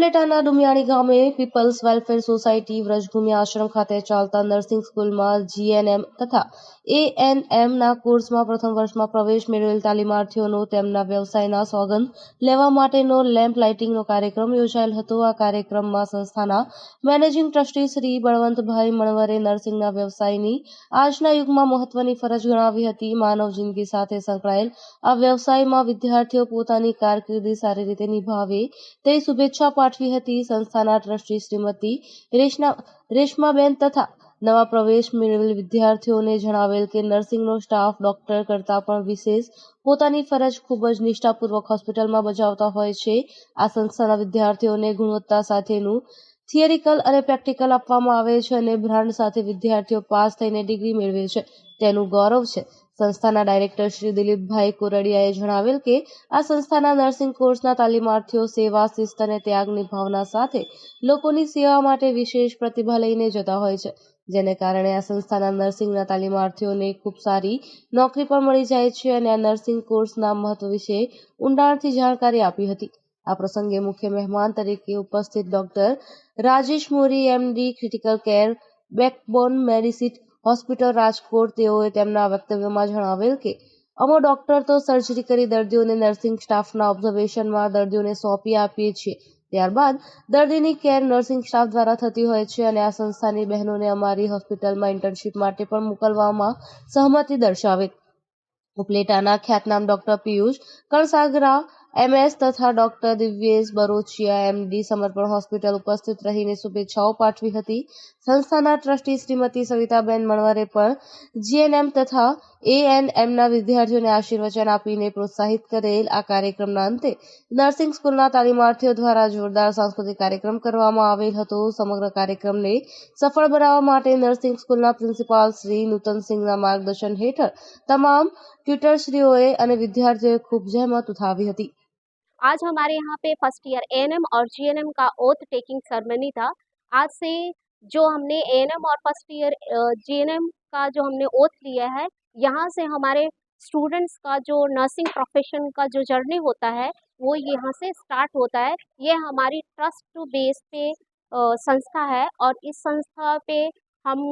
ઉપલેટાના ડુમિયાણી ગામે people's welfare society Vrajbhoomi Ashram ખાતે ચાલતા નર્સિંગ સ્કૂલમાં જીએનએમ તથા એએનએમના કોર્સમાં પ્રથમ વર્ષમાં પ્રવેશ મેળવેલ તાલીમાર્થીઓનો તેમના વ્યવસાયના સોગંદ લેવા માટેનો લેમ્પ લાઇટિંગનો કાર્યક્રમ યોજાયેલ હતો. આ કાર્યક્રમમાં સંસ્થાના મેનેજિંગ ટ્રસ્ટી શ્રી બળવંતભાઈ મણવરે નર્સિંગના વ્યવસાયની આજના યુગમાં મહત્વની ફરજ ગણાવી હતી. માનવ જિંદગી સાથે સંકળાયેલ આ વ્યવસાયમાં વિદ્યાર્થીઓ પોતાની કારકિર્દી સારી રીતે નિભાવે તે શુભેચ્છા પાઠવી હતી. સંસ્થાના ટ્રસ્ટી શ્રીમતી રેશમાબેન તથા નવા પ્રવેશ મેળવેલ વિદ્યાર્થીઓને જણાવેલ કે નર્સિંગનો સ્ટાફ ડોક્ટર કરતાં પણ વિશેષ પોતાની ફરજ ખૂબ જ નિષ્ઠાપૂર્વક હોસ્પિટલમાં બજાવતા હોય છે. આ સંસ્થાના વિદ્યાર્થીઓને ગુણવત્તા સાથેનું થિયરિકલ અને પ્રેક્ટિકલ આપવામાં આવે છે અને બ્રાન્ડ સાથે વિદ્યાર્થીઓ પાસ થઈને ડિગ્રી મેળવે છે. તેનું ગૌરવ છે. સંસ્થાના ડાયરેક્ટર શ્રી દિલીપભાઈ કોરડિયાએ જણાવેલ કે, આ સંસ્થાના નર્સિંગ કોર્સના તાલીમાર્થીઓ સેવા, શિસ્ત અને ત્યાગની ભાવના સાથે લોકોની સેવા માટે વિશેષ પ્રતિભા લઈને જતા હોય છે, જેને કારણે આ સંસ્થાના નર્સિંગના તાલીમાર્થીઓને ખૂબ સારી નોકરી પણ મળી જાય છે અને આ નર્સિંગ કોર્સના મહત્વ વિશે ઊંડાણથી જાણકારી આપી હતી. આ પ્રસંગે મુખ્ય મહેમાન તરીકે ઉપસ્થિત doctor Rajesh Mori, MD, critical care, Backbone Medicity hospital Rajkot તેઓએ તેમના વક્તવ્યમાં જણાવેલ કે, અમો ડોક્ટર તો સર્જરી કરી દર્દીઓને નર્સિંગ સ્ટાફના ઓબ્ઝર્વેશનમાં દર્દીઓને સોંપી આપીએ છીએ. ત્યારબાદ દર્દીની કેર નર્સિંગ સ્ટાફ દ્વારા થતી હોય છે અને આ સંસ્થાની બહેનોને અમારી હોસ્પિટલમાં ઇન્ટર્નશીપ માટે પણ મોકલવામાં સહમતિ દર્શાવે. ઉપલેટાના ખ્યાતનામ ડોક્ટર પિયુષ કણસાગરા એમએસ તથા doctor Divyesh Barochiya, MD Samarpan hospital ઉપસ્થિત રહીને શુભેચ્છાઓ પાઠવી હતી. સંસ્થાના ટ્રસ્ટી શ્રીમતી સવિતાબેન મણવરે પણ જીએનએમ તથા એએનએમના વિદ્યાર્થીઓને આશીર્વચન આપીને પ્રોત્સાહિત કરેલ આ કાર્યક્રમના અંતે નર્સિંગ સ્કૂલના તાલીમાર્થીઓ દ્વારા જોરદાર સાંસ્કૃતિક કાર્યક્રમ કરવામાં આવેલ હતો. સમગ્ર કાર્યક્રમને સફળ બનાવવા માટે નર્સિંગ સ્કૂલના પ્રિન્સિપાલ શ્રી નૂતનસિંહના માર્ગદર્શન હેઠળ તમામ ટ્યુટરશ્રીઓએ અને વિદ્યાર્થીઓએ ખૂબ જહેમત ઉઠાવી હતી. आज हमारे यहाँ पे फ़र्स्ट ईयर एएनएम और जीएनएम का ओथ टेकिंग सेरेमनी था। आज से जो हमने एएनएम और फ़र्स्ट ईयर जीएनएम का जो हमने ओथ लिया है, यहाँ से हमारे स्टूडेंट्स का जो नर्सिंग प्रोफेशन का जो जर्नी होता है, वो यहाँ से स्टार्ट होता है। ये हमारी ट्रस्ट टू बेस पे संस्था है और इस संस्था पे हम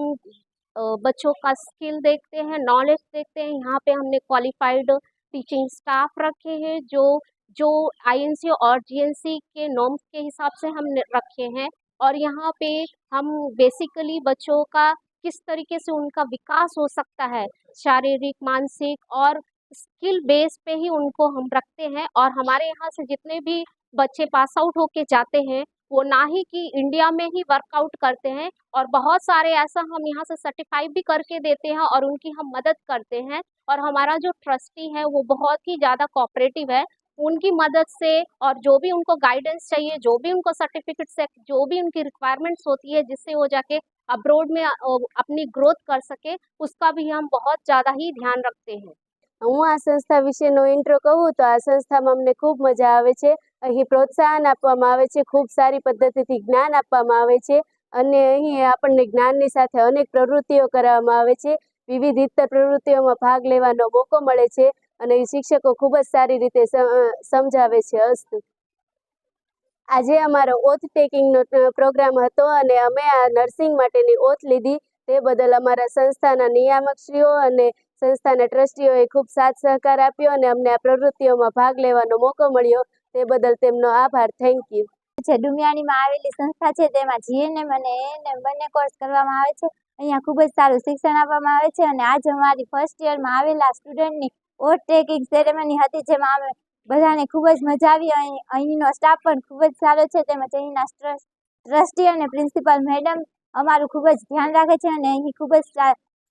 बच्चों का स्किल देखते हैं नॉलेज देखते हैं। यहाँ पे हमने क्वालिफाइड टीचिंग स्टाफ रखे हैं जो जो आईएनसी और जीएनसी के नॉर्म्स के हिसाब से हम रखे हैं और यहाँ पे हम बेसिकली बच्चों का किस तरीके से उनका विकास हो सकता है, शारीरिक, मानसिक और स्किल बेस पे ही उनको हम रखते हैं और हमारे यहाँ से जितने भी बच्चे पास आउट होके जाते हैं, वो ना ही कि इंडिया में ही वर्कआउट करते हैं और बहुत सारे ऐसा हम यहाँ से सर्टिफाई भी करके देते हैं और उनकी हम मदद करते हैं और हमारा जो ट्रस्टी है वो बहुत ही ज़्यादा कोऑपरेटिव है उनकी मदद से और जो भी उनको गाइडेंस चाहिए जो भी उनको सर्टिफिकेट से जो भी उनकी रिक्वायरमेंट्स होती है जिससे वो जाके अब्रोड में अ, अपनी ग्रोथ कर सके उसका भी हम बहुत ज़्यादा ही ध्यान रखते हैं હું આ સંસ્થા વિશેનો ઇન્ટ્રો કહું તો આ સંસ્થામાં અમને ખૂબ મજા આવે છે અહીં પ્રોત્સાહન આપવામાં આવે છે ખૂબ સારી પદ્ધતિથી જ્ઞાન આપવામાં આવે છે અને અહીં આપણને જ્ઞાનની સાથે અનેક પ્રવૃત્તિઓ કરાવવામાં આવે છે વિવિધ ઇતર પ્રવૃત્તિઓમાં ભાગ લેવાનો મોકો મળે છે અને શિક્ષકો ખૂબ જ સારી રીતે સમજાવે છે અસ્તુ આજે અમારો ઓથ ટેકિંગનો પ્રોગ્રામ હતો અને અમે આ નર્સિંગ માટેની ઓથ લીધી. તે બદલ અમારા સંસ્થાના નિયામકશ્રીઓ અને સંસ્થાના ટ્રસ્ટીઓએ ખૂબ સાથ સહકાર આપ્યો અને અમને આ પ્રવૃત્તિઓમાં ભાગ લેવાનો મોકો મળ્યો. તે બદલ તેમનો આભાર. થેન્ક યુ છે ડુમિયાણીમાં આવેલી સંસ્થા છે તેમાં જીએનએમ અને એએનએમ બંને કોર્સ કરવામાં આવે છે. અહીંયા ખૂબ જ સારું શિક્ષણ આપવામાં આવે છે અને આજ અમારી ફર્સ્ટ યરમાં આવેલા સ્ટુડન્ટની ઓટ સેરેમની હતી, જેમાં અમે બધાને ખૂબ જ મજા આવી. અહીં, અહીંનો સ્ટાફ પણ ખૂબ જ સારો છે. તેમજ અહીંના ટ્રસ્ટી અને પ્રિન્સિપાલ મેડમ અમારું ખૂબ જ ધ્યાન રાખે છે અને અહીં ખૂબ જ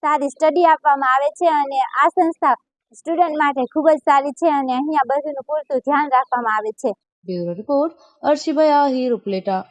સારી સ્ટડી આપવામાં આવે છે અને આ સંસ્થા સ્ટુડન્ટ માટે ખૂબ જ સારી છે અને અહીંયા બધુંનું પૂરતું ધ્યાન રાખવામાં આવે છે. રિપોર્ટ અર્શિભાઈ આહિર ઉપલેટા.